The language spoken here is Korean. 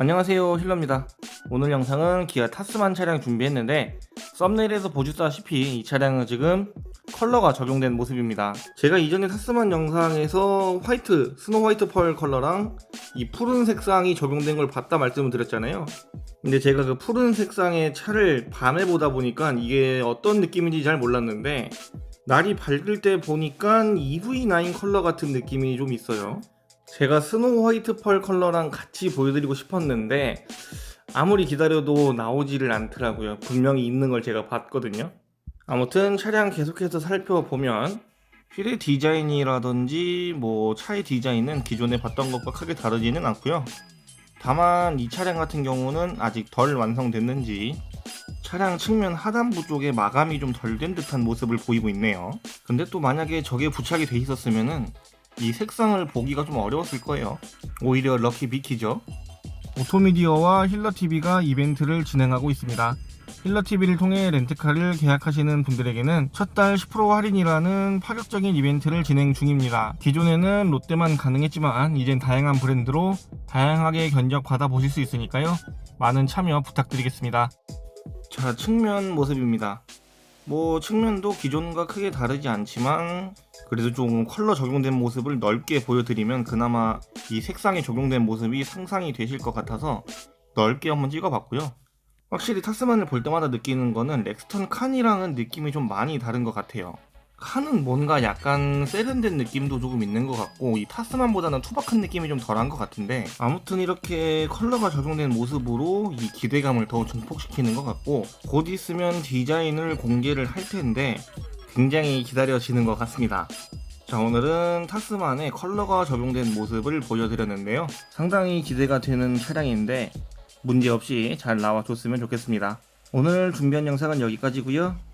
안녕하세요 힐러입니다. 오늘 영상은 기아 타스만 차량 준비했는데 썸네일에서 보셨다시피 이 차량은 지금 컬러가 적용된 모습입니다. 제가 이전에 타스만 영상에서 화이트 스노 화이트 펄 컬러랑 이 푸른 색상이 적용된 걸 봤다 말씀을 드렸잖아요. 근데 제가 그 푸른 색상의 차를 밤에 보다 보니까 이게 어떤 느낌인지 잘 몰랐는데 날이 밝을 때 보니까 EV9 컬러 같은 느낌이 좀 있어요 제가 스노우 화이트 펄 컬러랑 같이 보여드리고 싶었는데 아무리 기다려도 나오지를 않더라고요. 분명히 있는 걸 제가 봤거든요. 아무튼 차량 계속해서 살펴보면 휠의 디자인이라든지 뭐 차의 디자인은 기존에 봤던 것과 크게 다르지는 않고요. 다만 이 차량 같은 경우는 아직 덜 완성됐는지 차량 측면 하단부 쪽에 마감이 좀 덜 된 듯한 모습을 보이고 있네요. 근데 또 만약에 저게 부착이 돼 있었으면은 이 색상을 보기가 좀 어려웠을 거예요. 오히려 럭키 비키죠. 오토미디어와 힐러TV가 이벤트를 진행하고 있습니다. 힐러TV를 통해 렌트카를 계약하시는 분들에게는 첫 달 10% 할인이라는 파격적인 이벤트를 진행 중입니다. 기존에는 롯데만 가능했지만 이젠 다양한 브랜드로 다양하게 견적 받아보실 수 있으니까요. 많은 참여 부탁드리겠습니다. 자, 측면 모습입니다. 뭐 측면도 기존과 크게 다르지 않지만 그래도 좀 컬러 적용된 모습을 넓게 보여드리면 그나마 이 색상이 적용된 모습이 상상이 되실 것 같아서 넓게 한번 찍어봤고요. 확실히 타스만을 볼 때마다 느끼는 거는 렉스턴 칸이랑은 느낌이 좀 많이 다른 것 같아요. 칸은 뭔가 약간 세련된 느낌도 조금 있는 것 같고 이 타스만보다는 투박한 느낌이 좀 덜한 것 같은데 아무튼 이렇게 컬러가 적용된 모습으로 이 기대감을 더 증폭시키는 것 같고 곧 있으면 디자인을 공개를 할 텐데 굉장히 기다려지는 것 같습니다. 자 오늘은 타스만의 컬러가 적용된 모습을 보여드렸는데요. 상당히 기대가 되는 차량인데 문제없이 잘 나와줬으면 좋겠습니다. 오늘 준비한 영상은 여기까지고요.